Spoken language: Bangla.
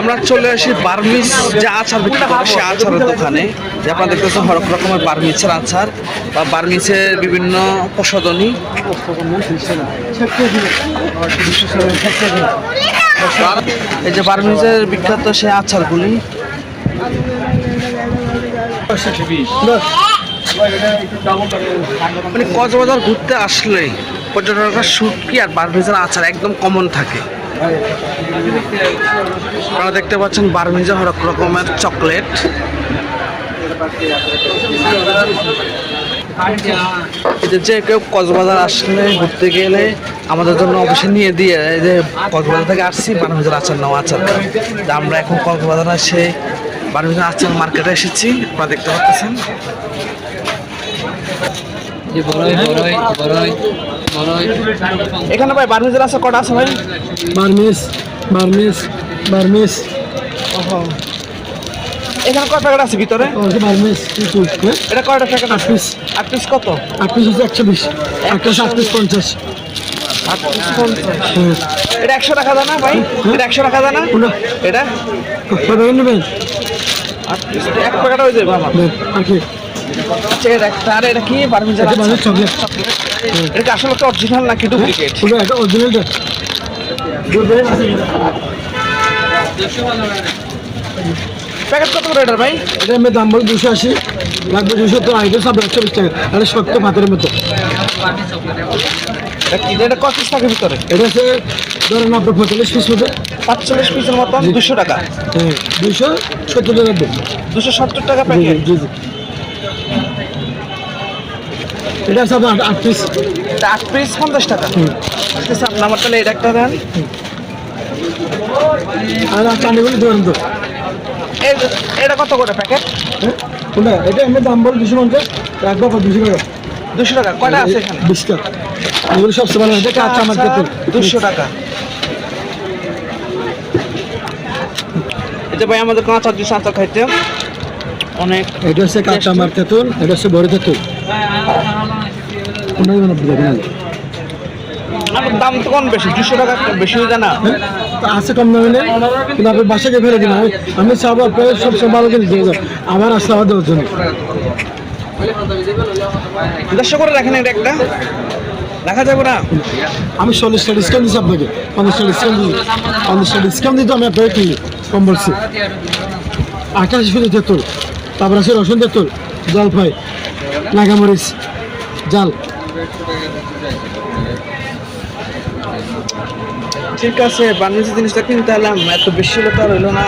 আমরা চলে আসি বার্মিস যে আচার বিক্রি করে সে আচারের দোকানে। যে আপনারা দেখতেছেন হরেক রকমের বার্মিসের আচার বা বার্মিসের বিভিন্ন প্রসাধনী। এই যে বার্মিসের বিখ্যাত সে আচারগুলি। মানে কক্সবাজার ঘুরতে আসলে পর্যটকরা শুটকি আর বার্মিসের আচার একদম কমন থাকে। আপনারা দেখতে পাচ্ছেন বার্মিজে হরেক রকমের চকলেট। যে কেউ কক্সবাজার আসলে ঘুরতে গেলে আমাদের জন্য অবশ্যই নিয়ে দিয়ে যে কক্সবাজার থেকে আসছি বার্মিজের আচার নাও আচার। আমরা এখন কক্সবাজার এসে বার্মিজের আচার মার্কেটে এসেছি, আপনারা দেখতে পাচ্ছেন। এখানে ভাই বার্মিজের আছে কটা আছে ভাই? বার্মিস বার্মিস বার্মিস এখানে কয় প্যাকেট আছে ভিতরে? কিন্তু এটা কয়টা প্যাকেট আট আছে পিস। আট পিস কত? আট পিস হচ্ছে একশো বিশ। আট পিস আট পিস পঞ্চাশ। হ্যাঁ। এটা একশো টাকা দানা ভাই? এটা একশো টাকা দানা? এটা? নেবেন? এক প্যাকেট হয়ে যাবে আচ্ছা, এটা আর এটা কি? এটা বার্মিস চকলেট। এটা কি আসলে অরিজিনাল নাকি ডুপ্লিকেট ওটা এটা অরিজিনালটা প্যাকেট কত করে এটার ভাই? এটা আমি দাম বলি দুশো আশি লাগবে দুশো টাকা। এটা শক্ত পাথরের মতো। এটা কি? এটা কত পিস থাকে ভিতরে? এটা হচ্ছে ধরেন আপনার পঁয়তাল্লিশ পিস মতো পাঁচচল্লিশ পিসের দুশো টাকা। হ্যাঁ দুশো সত্তর টাকা দুশো সত্তর টাকা প্যাকেট জি জি। এটা আছে আপনার আট- পিস আট পিস পঞ্চাশ টাকা। ঠিক আছে আমার তাহলে এটা একটা দেন। আর চান্ডিগুলি ধরেন তো। এটা কত করে প্যাকেট? হ্যাঁ? কোনটা? এটা এমনি দাম বল দুশো পঞ্চাশ। রাখব কত দুশো টাকা। দুশো টাকা। কয়টা আছে এখানে? বিশটা এগুলো সবচেয়ে ভালো এটা কাঁচা আমার ক্ষেত্রে দুশো টাকা। যে ভাই আমাদের কাঁচা খাইতে অনেক এটা হচ্ছে কাঁচা আমার তেঁতুল এটা হচ্ছে বড় তেঁতুল। দাম তো কম বেশি দুশো টাকা বেশি হয়ে যায় না? তা আছে কম দামে কিন্তু আপনি বাসাকে ফেলে দিন। আমি আমি চাবো আপনাদের সবসময় ভালো জিনিস দিয়ে আবার আসলে আমার দেওয়ার জন্য। দেড়শো করে রাখেন এটা একটা। রাখা যাবে না? আমি চল্লিশটা ডিসকাউন্ট দিচ্ছি আপনাকে। পঞ্চাশটা ডিসকাউন্ট দিচ্ছি পঞ্চাশটা ডিসকাউন্ট দিতে আমি আপনাকে কিনি কম বলছি? আঠাশ ফিরে তেঁতুল তারপর আছে রসুন তেঁতুল জলপাই। নাগামরিচ জাল। ঠিক আছে বানিয়েছি জিনিসটা কিনতে এলাম এত বেশি হলে তো হইল না।